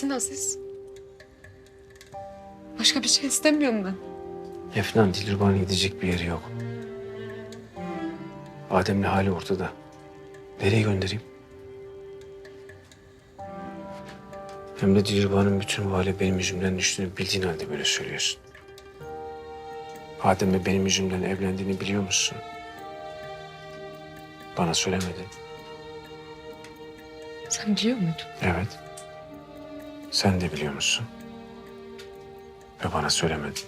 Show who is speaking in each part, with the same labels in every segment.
Speaker 1: gitsin Aziz. Başka bir şey istemiyorum ben.
Speaker 2: Efnan Dilruban'ın gidecek bir yeri yok. Adem'le hali ortada. Nereye göndereyim? Hem de Dilruban'ın bütün bu hale benim yüzümden düştüğünü bildiğin halde böyle söylüyorsun. Adem'le benim yüzümden evlendiğini biliyor musun? Bana söylemedin.
Speaker 1: Sen biliyor muydun?
Speaker 2: Evet. Sen de biliyor musun? Ve bana söylemedin.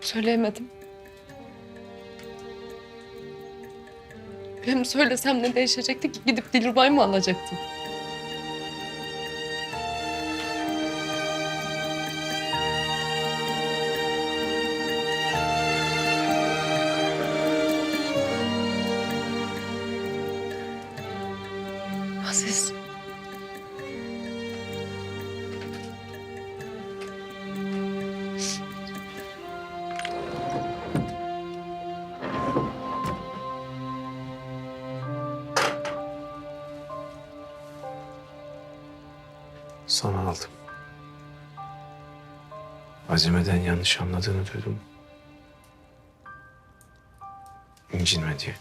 Speaker 1: Söyleyemedim. Hem söylesem ne değişecekti ki? Gidip Dilrubay mı alacaktım? Aziz.
Speaker 2: Sana aldım. Azime'den yanlış anladığını duydum. İncinme diye.